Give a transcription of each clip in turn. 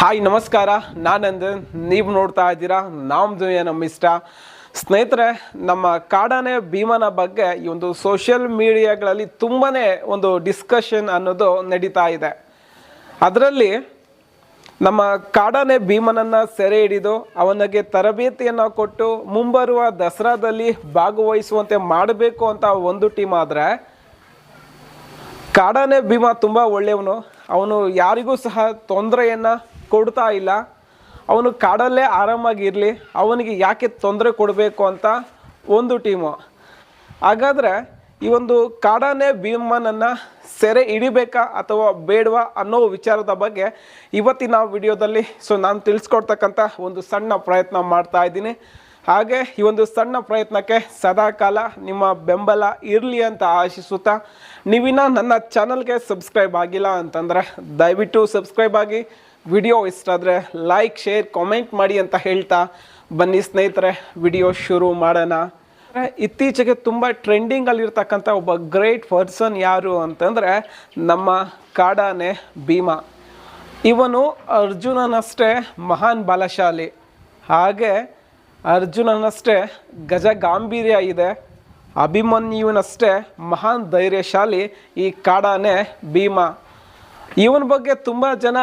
Hi, ನಮಸ್ಕಾರ. ನಾನಂದನ್ ನೀವು ನೋಡ್ತಾ ಇದ್ದೀರಾ ನಾಮ್ದು ನಮ್ಮ ಸ್ನೇಹಿತರೆ, ನಮ್ಮ ಕಾಡಾನೆ ಭೀಮನ ಬಗ್ಗೆ ಈ ಒಂದು ಸೋಷಿಯಲ್ ಮೀಡಿಯಾಗಳಲ್ಲಿ ತುಂಬಾ ಒಂದು ಡಿಸ್ಕಷನ್ ಅನ್ನೋದು ನಡೀತಾ ಇದೆ. ಅದರಲ್ಲಿ ನಮ್ಮ ಕಾಡಾನೆ ಭೀಮನನ್ನು ಸೆರೆ ಹಿಡಿದು ಅವನಿಗೆ ತರಬೇತಿಯನ್ನು ಕೊಟ್ಟು ಮುಂಬರುವ ದಸರಾದಲ್ಲಿ ಭಾಗವಹಿಸುವಂತೆ ಮಾಡಬೇಕು ಅಂತ ಒಂದು ಟೀಮ್ ಆದರೆ, ಕಾಡಾನೆ ಭೀಮ ತುಂಬ ಒಳ್ಳೆಯವನು. ಅವನು ಯಾರಿಗೂ ಸಹ ತೊಂದರೆಯನ್ನು ಕೊಡ್ತಾ ಇಲ್ಲ. ಅವನು ಕಾಡಲ್ಲೇ ಆರಾಮಾಗಿರಲಿ, ಅವನಿಗೆ ಯಾಕೆ ತೊಂದರೆ ಕೊಡಬೇಕು ಅಂತ ಒಂದು ಟೀಮು ಹಾಗಾದರೆ ಈ ಒಂದು ಕಾಡಾನೆ ಭೀಮನನ್ನು ಸೆರೆ ಹಿಡಿಬೇಕಾ ಅಥವಾ ಬೇಡವಾ ಅನ್ನೋ ವಿಚಾರದ ಬಗ್ಗೆ ಇವತ್ತಿನ ವಿಡಿಯೋದಲ್ಲಿ ಸೊ ನಾನು ತಿಳಿಸ್ಕೊಡ್ತಕ್ಕಂಥ ಒಂದು ಸಣ್ಣ ಪ್ರಯತ್ನ ಮಾಡ್ತಾ ಇದ್ದೀನಿ. ಹಾಗೆ ಈ ಒಂದು ಸಣ್ಣ ಪ್ರಯತ್ನಕ್ಕೆ ಸದಾಕಾಲ ನಿಮ್ಮ ಬೆಂಬಲ ಇರಲಿ ಅಂತ ಆಶಿಸುತ್ತಾ, ನೀವಿನ್ನ ನನ್ನ ಚಾನಲ್ಗೆ ಸಬ್ಸ್ಕ್ರೈಬ್ ಆಗಿಲ್ಲ ಅಂತಂದರೆ ದಯವಿಟ್ಟು ಸಬ್ಸ್ಕ್ರೈಬ್ ಆಗಿ ವಿಡಿಯೋ ಇಷ್ಟ ಆದರೆ ಲೈಕ್ ಶೇರ್ ಕಾಮೆಂಟ್ ಮಾಡಿ ಅಂತ ಹೇಳ್ತಾ ಬನ್ನಿ ಸ್ನೇಹಿತರೆ, ವಿಡಿಯೋ ಶುರು ಮಾಡೋಣ. ಇತ್ತೀಚೆಗೆ ತುಂಬ ಟ್ರೆಂಡಿಂಗಲ್ಲಿರ್ತಕ್ಕಂಥ ಒಬ್ಬ ಗ್ರೇಟ್ ಪರ್ಸನ್ ಯಾರು ಅಂತಂದರೆ ನಮ್ಮ ಕಾಡಾನೆ ಭೀಮಾ. ಇವನು ಅರ್ಜುನನಷ್ಟೇ ಮಹಾನ್ ಬಲಶಾಲಿ. ಹಾಗೆ ಅರ್ಜುನನಷ್ಟೇ ಗಜ ಗಾಂಭೀರ್ಯ ಇದೆ. ಅಭಿಮನ್ಯುವನಷ್ಟೇ ಮಹಾನ್ ಧೈರ್ಯಶಾಲಿ ಈ ಕಾಡಾನೆ ಭೀಮ. ಇವನ ಬಗ್ಗೆ ತುಂಬ ಜನ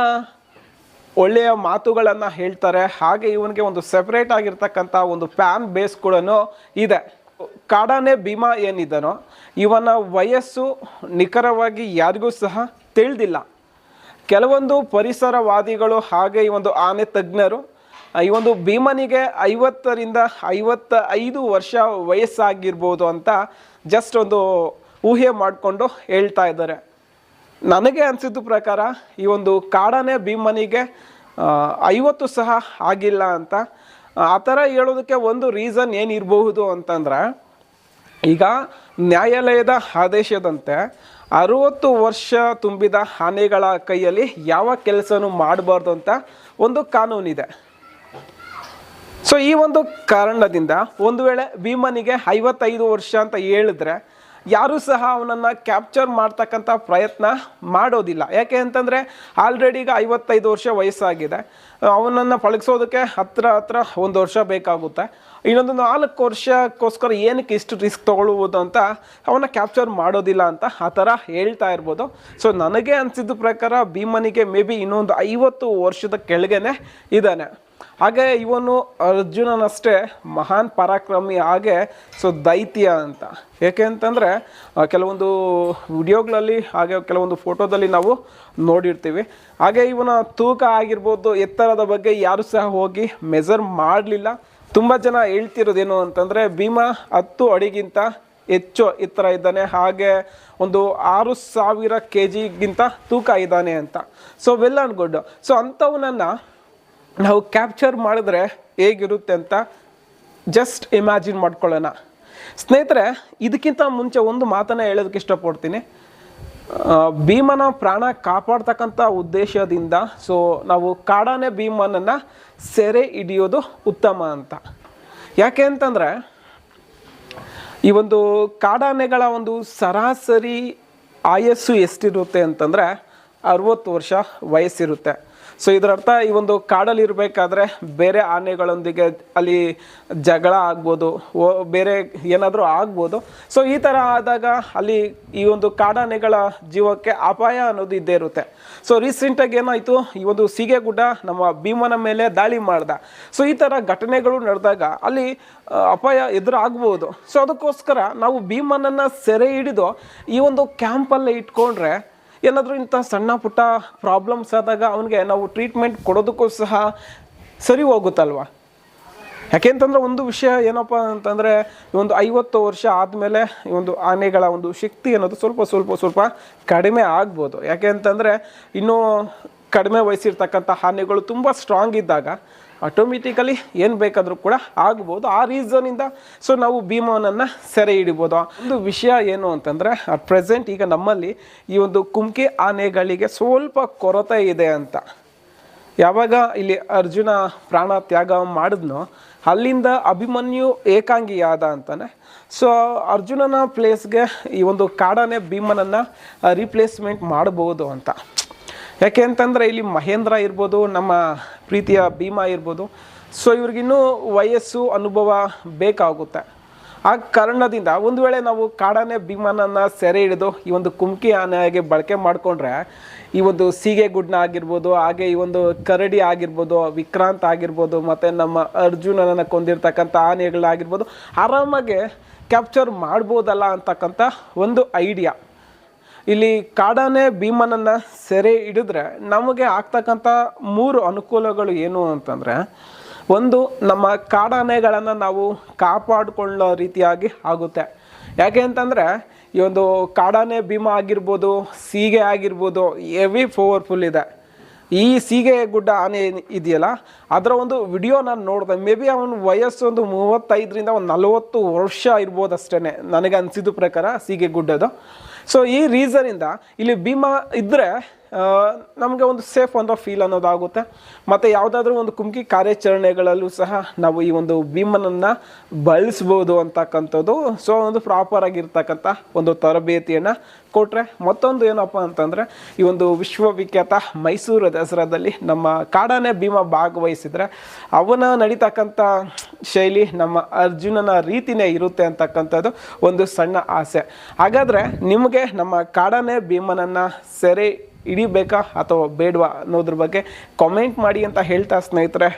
ಒಳ್ಳೆಯ ಮಾತುಗಳನ್ನು ಹೇಳ್ತಾರೆ. ಹಾಗೆ ಇವನಿಗೆ ಒಂದು ಸೆಪ್ರೇಟ್ ಆಗಿರ್ತಕ್ಕಂಥ ಒಂದು ಫ್ಯಾನ್ ಬೇಸ್ ಕೂಡ ಇದೆ. ಕಾಡಾನೆ ಭೀಮಾ ಏನಿದನೋ ಇವನ ವಯಸ್ಸು ನಿಖರವಾಗಿ ಯಾರಿಗೂ ಸಹ ತಿಳಿದಿಲ್ಲ. ಕೆಲವೊಂದು ಪರಿಸರವಾದಿಗಳು ಹಾಗೆ ಈ ಒಂದು ಆನೆ ತಜ್ಞರು, ಈ ಒಂದು ಭೀಮನಿಗೆ ಐವತ್ತರಿಂದ ಐವತ್ತ ಐದು ವರ್ಷ ವಯಸ್ಸಾಗಿರ್ಬೋದು ಅಂತ ಜಸ್ಟ್ ಒಂದು ಊಹೆ ಮಾಡಿಕೊಂಡು ಹೇಳ್ತಾ ಇದ್ದಾರೆ. ನನಗೆ ಅನಿಸಿದ ಪ್ರಕಾರ ಈ ಒಂದು ಕಾಡನೇ ಭೀಮನಿಗೆ ಐವತ್ತು ಸಹ ಆಗಿಲ್ಲ ಅಂತ. ಆ ಥರ ಹೇಳೋದಕ್ಕೆ ಒಂದು ರೀಸನ್ ಏನಿರಬಹುದು ಅಂತಂದ್ರೆ, ಈಗ ನ್ಯಾಯಾಲಯದ ಆದೇಶದಂತೆ ಅರುವತ್ತು ವರ್ಷ ತುಂಬಿದ ಆನೆಗಳ ಕೈಯಲ್ಲಿ ಯಾವ ಕೆಲಸನೂ ಮಾಡಬಾರ್ದು ಅಂತ ಒಂದು ಕಾನೂನಿದೆ. ಸೊ ಈ ಒಂದು ಕಾರಣದಿಂದ ಒಂದು ವೇಳೆ ಭೀಮನಿಗೆ ಐವತ್ತೈದು ವರ್ಷ ಅಂತ ಹೇಳಿದ್ರೆ ಯಾರೂ ಸಹ ಅವನನ್ನು ಕ್ಯಾಪ್ಚರ್ ಮಾಡ್ತಕ್ಕಂಥ ಪ್ರಯತ್ನ ಮಾಡೋದಿಲ್ಲ. ಯಾಕೆ ಅಂತಂದರೆ ಆಲ್ರೆಡಿ ಈಗ ಐವತ್ತೈದು ವರ್ಷ ವಯಸ್ಸಾಗಿದೆ. ಅವನನ್ನು ಪಳಗಿಸೋದಕ್ಕೆ ಹತ್ರ ಹತ್ರ ಒಂದು ವರ್ಷ ಬೇಕಾಗುತ್ತೆ. ಇನ್ನೊಂದು ನಾಲ್ಕು ವರ್ಷಕ್ಕೋಸ್ಕರ ಏನಕ್ಕೆ ಇಷ್ಟು ರಿಸ್ಕ್ ತೊಗೊಳ್ಬೋದು ಅಂತ ಅವನ್ನ ಕ್ಯಾಪ್ಚರ್ ಮಾಡೋದಿಲ್ಲ ಅಂತ ಆ ಥರ ಹೇಳ್ತಾ ಇರ್ಬೋದು. ಸೊ ನನಗೆ ಅನಿಸಿದ ಪ್ರಕಾರ ಭೀಮನಿಗೆ ಮೇ ಬಿ ಇನ್ನೊಂದು ಐವತ್ತು ವರ್ಷದ ಕೆಳಗೇನೆ ಇದ್ದಾನೆ. ಹಾಗೆ ಇವನು ಅರ್ಜುನನಷ್ಟೇ ಮಹಾನ್ ಪರಾಕ್ರಮಿ ಹಾಗೆ ಸೊ ದೈತ್ಯ ಅಂತ. ಏಕೆ ಅಂತಂದರೆ ಕೆಲವೊಂದು ವಿಡಿಯೋಗಳಲ್ಲಿ ಹಾಗೆ ಕೆಲವೊಂದು ಫೋಟೋದಲ್ಲಿ ನಾವು ನೋಡಿರ್ತೀವಿ. ಹಾಗೆ ಇವನ ತೂಕ ಆಗಿರ್ಬೋದು, ಎತ್ತರದ ಬಗ್ಗೆ ಯಾರು ಸಹ ಹೋಗಿ ಮೆಜರ್ ಮಾಡಲಿಲ್ಲ. ತುಂಬ ಜನ ಹೇಳ್ತಿರೋದೇನು ಅಂತಂದರೆ, ಭೀಮ ಹತ್ತು ಅಡಿಗಿಂತ ಹೆಚ್ಚು ಎತ್ತರ ಇದ್ದಾನೆ. ಹಾಗೆ ಒಂದು ಆರು ಸಾವಿರ ಕೆ ಜಿಗಿಂತ ತೂಕ ಇದ್ದಾನೆ ಅಂತ. So well and good so ಅಂಥವನನ್ನು ನಾವು ಕ್ಯಾಪ್ಚರ್ ಮಾಡಿದ್ರೆ ಹೇಗಿರುತ್ತೆ ಅಂತ ಜಸ್ಟ್ ಇಮ್ಯಾಜಿನ್ ಮಾಡ್ಕೊಳ್ಳೋಣ. ಸ್ನೇಹಿತರೆ, ಇದಕ್ಕಿಂತ ಮುಂಚೆ ಒಂದು ಮಾತನ್ನು ಹೇಳೋದಕ್ಕೆ ಇಷ್ಟಪಡ್ತೀನಿ. ಭೀಮನ ಪ್ರಾಣ ಕಾಪಾಡ್ತಕ್ಕಂಥ ಉದ್ದೇಶದಿಂದ ಸೊ ನಾವು ಕಾಡಾನೆ ಭೀಮನನ್ನು ಸೆರೆ ಹಿಡಿಯೋದು ಉತ್ತಮ ಅಂತ. ಯಾಕೆ ಅಂತಂದರೆ, ಈ ಒಂದು ಕಾಡಾನೆಗಳ ಒಂದು ಸರಾಸರಿ ಆಯಸ್ಸು ಎಷ್ಟಿರುತ್ತೆ ಅಂತಂದರೆ ಅರವತ್ತು ವರ್ಷ ವಯಸ್ಸಿರುತ್ತೆ. ಸೊ ಇದರರ್ಥ ಈ ಒಂದು ಕಾಡಲ್ಲಿ ಇರಬೇಕಾದ್ರೆ ಬೇರೆ ಆನೆಗಳೊಂದಿಗೆ ಅಲ್ಲಿ ಜಗಳ ಆಗ್ಬೋದು ಬೇರೆ ಏನಾದರೂ ಆಗ್ಬೋದು. ಸೊ ಈ ಥರ ಆದಾಗ ಅಲ್ಲಿ ಈ ಒಂದು ಕಾಡಾನೆಗಳ ಜೀವಕ್ಕೆ ಅಪಾಯ ಅನ್ನೋದು ಇದ್ದೇ ಇರುತ್ತೆ. ಸೊ ರೀಸೆಂಟಾಗಿ ಏನಾಯಿತು? ಈ ಒಂದು ಸೀಗೆಗುಡ್ಡ ನಮ್ಮ ಭೀಮನ ಮೇಲೆ ದಾಳಿ ಮಾಡ್ದ. ಸೊ ಈ ಥರ ಘಟನೆಗಳು ನಡೆದಾಗ ಅಲ್ಲಿ ಅಪಾಯ ಎದುರಾಗ್ಬೋದು. ಸೊ ಅದಕ್ಕೋಸ್ಕರ ನಾವು ಭೀಮನನ್ನು ಸೆರೆ ಹಿಡಿದು ಈ ಒಂದು ಕ್ಯಾಂಪಲ್ಲೇ ಇಟ್ಕೊಂಡ್ರೆ ಏನಾದರೂ ಇಂಥ ಸಣ್ಣ ಪುಟ್ಟ ಪ್ರಾಬ್ಲಮ್ಸ್ ಆದಾಗ ಅವನಿಗೆ ನಾವು ಟ್ರೀಟ್ಮೆಂಟ್ ಕೊಡೋದಕ್ಕೂ ಸಹ ಸರಿ ಹೋಗುತ್ತಲ್ವ? ಯಾಕೆಂತಂದ್ರೆ ಒಂದು ವಿಷಯ ಏನಪ್ಪ ಅಂತಂದರೆ ಒಂದು ಐವತ್ತು ವರ್ಷ ಆದಮೇಲೆ ಈ ಒಂದು ಆನೆಗಳ ಒಂದು ಶಕ್ತಿ ಅನ್ನೋದು ಸ್ವಲ್ಪ ಸ್ವಲ್ಪ ಸ್ವಲ್ಪ ಕಡಿಮೆ ಆಗ್ಬೋದು. ಯಾಕೆ ಅಂತಂದರೆ ಇನ್ನೂ ಕಡಿಮೆ ವಯಸ್ಸಿರ್ತಕ್ಕಂಥ ಆನೆಗಳು ತುಂಬ ಸ್ಟ್ರಾಂಗ್ ಇದ್ದಾಗ ಆಟೋಮೆಟಿಕಲಿ ಏನು ಬೇಕಾದರೂ ಕೂಡ ಆಗ್ಬೋದು. ಆ ರೀಸನಿಂದ ಸೊ ನಾವು ಭೀಮವನನ್ನು ಸೆರೆ ಹಿಡಿಬೋದು. ಒಂದು ವಿಷಯ ಏನು ಅಂತಂದರೆ ಅಟ್ ಪ್ರೆಸೆಂಟ್ ಈಗ ನಮ್ಮಲ್ಲಿ ಈ ಒಂದು ಕುಮ್ಕಿ ಆನೆಗಳಿಗೆ ಸ್ವಲ್ಪ ಕೊರತೆ ಇದೆ ಅಂತ. ಯಾವಾಗ ಇಲ್ಲಿ ಅರ್ಜುನ ಪ್ರಾಣ ತ್ಯಾಗ ಮಾಡಿದ್ನೋ, ಅಲ್ಲಿಂದ ಅಭಿಮನ್ಯು ಏಕಾಂಗಿಯಾದ ಅಂತಾನೆ. ಸೊ ಅರ್ಜುನನ ಪ್ಲೇಸ್ಗೆ ಈ ಒಂದು ಕಾಡನೆ ಭೀಮನನ್ನು ರಿಪ್ಲೇಸ್ಮೆಂಟ್ ಮಾಡ್ಬೋದು ಅಂತ. ಯಾಕೆ ಅಂತಂದರೆ ಇಲ್ಲಿ ಮಹೇಂದ್ರ ಇರ್ಬೋದು, ನಮ್ಮ ಪ್ರೀತಿಯ ಭೀಮಾ ಇರ್ಬೋದು. ಸೊ ಇವ್ರಿಗಿನ್ನೂ ವಯಸ್ಸು, ಅನುಭವ ಬೇಕಾಗುತ್ತೆ. ಆ ಕಾರಣದಿಂದ ಒಂದು ವೇಳೆ ನಾವು ಕಾಡಾನೆ ಭೀಮನನ್ನು ಸೆರೆ ಹಿಡಿದು ಈ ಒಂದು ಕುಮ್ಕಿ ಆನೆಯಾಗಿ ಬಳಕೆ ಮಾಡಿಕೊಂಡ್ರೆ, ಈ ಒಂದು ಸೀಗೆ ಗುಡ್ನ ಆಗಿರ್ಬೋದು, ಹಾಗೆ ಈ ಒಂದು ಕರಡಿ ಆಗಿರ್ಬೋದು, ವಿಕ್ರಾಂತ್ ಆಗಿರ್ಬೋದು, ಮತ್ತು ನಮ್ಮ ಅರ್ಜುನನನ್ನು ಕೊಂದಿರ್ತಕ್ಕಂಥ ಆನೆಗಳಾಗಿರ್ಬೋದು, ಆರಾಮಾಗೆ ಕ್ಯಾಪ್ಚರ್ ಮಾಡ್ಬೋದಲ್ಲ ಅಂತಕ್ಕಂಥ ಒಂದು ಐಡಿಯಾ ಇಲ್ಲಿ ಕಾಡಾನೆ ಭೀಮನನ್ನು ಸೆರೆ ಹಿಡಿದ್ರೆ ನಮಗೆ ಆಗ್ತಕ್ಕಂಥ ಮೂರು ಅನುಕೂಲಗಳು ಏನು ಅಂತಂದರೆ, ಒಂದು ನಮ್ಮ ಕಾಡಾನೆಗಳನ್ನು ನಾವು ಕಾಪಾಡಿಕೊಳ್ಳೋ ರೀತಿಯಾಗಿ ಆಗುತ್ತೆ. ಯಾಕೆ ಅಂತಂದರೆ, ಈ ಒಂದು ಕಾಡಾನೆ ಭೀಮ ಆಗಿರ್ಬೋದು, ಸೀಗೆ ಆಗಿರ್ಬೋದು, ಹೆವಿ ಪವರ್ಫುಲ್ ಇದೆ. ಈ ಸೀಗೆ ಗುಡ್ಡ ಆನೆ ಇದೆಯಲ್ಲ, ಅದರ ಒಂದು ವಿಡಿಯೋ ನಾನು ನೋಡಿದೆ. ಮೇ ಬಿ ಅವನ ವಯಸ್ಸು ಒಂದು ಮೂವತ್ತೈದರಿಂದ ಒಂದು ನಲವತ್ತು ವರ್ಷ ಇರ್ಬೋದು ಅಷ್ಟೇ ನನಗೆ ಅನಿಸಿದ ಪ್ರಕಾರ ಸೀಗೆ ಗುಡ್ಡದು. ಸೊ ಈ ರೀಸನಿಂದ ಇಲ್ಲಿ ಭೀಮಾ ಇದ್ದರೆ ನಮಗೆ ಒಂದು ಸೇಫ್ ಅನ್ನೋ ಫೀಲ್ ಅನ್ನೋದಾಗುತ್ತೆ. ಮತ್ತು ಯಾವುದಾದ್ರೂ ಒಂದು ಕುಮ್ಕಿ ಕಾರ್ಯಾಚರಣೆಗಳಲ್ಲೂ ಸಹ ನಾವು ಈ ಒಂದು ಭೀಮನನ್ನು ಬಳಸ್ಬೋದು ಅಂತಕ್ಕಂಥದ್ದು. ಸೊ ಒಂದು ಪ್ರಾಪರ್ ಆಗಿರ್ತಕ್ಕಂಥ ಒಂದು ತರಬೇತಿಯನ್ನು ಕೊಟ್ಟರೆ ಮತ್ತೊಂದು ಏನಪ್ಪ ಅಂತಂದರೆ, ಈ ಒಂದು ವಿಶ್ವವಿಖ್ಯಾತ ಮೈಸೂರು ದಸರಾದಲ್ಲಿ ನಮ್ಮ ಕಾಡಾನೆ ಭೀಮ ಭಾಗವಹಿಸಿದರೆ, ಅವನ ನಡೀತಕ್ಕಂಥ ಶೈಲಿ ನಮ್ಮ ಅರ್ಜುನನ ರೀತಿನೇ ಇರುತ್ತೆ ಅಂತಕ್ಕಂಥದ್ದು ಒಂದು ಸಣ್ಣ ಆಸೆ. ಹಾಗಾದರೆ ನಿಮಗೆ ನಮ್ಮ ಕಾಡಾನೆ ಭೀಮನನ್ನು ಸೆರೆ ಹಿಡಿಬೇಕಾ ಅಥವಾ ಬೇಡವಾ ಅನ್ನೋದ್ರ ಬಗ್ಗೆ ಕಾಮೆಂಟ್ ಮಾಡಿ ಅಂತ ಹೇಳ್ತಾ ಸ್ನೇಹಿತರೆ.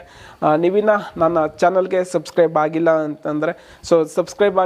ನೀವಿನ ನನ್ನ ಚಾನಲ್ಗೆ ಸಬ್ಸ್ಕ್ರೈಬ್ ಆಗಿಲ್ಲ ಅಂತಂದರೆ ಸೊ ಸಬ್ಸ್ಕ್ರೈಬ್ ಆಗಿ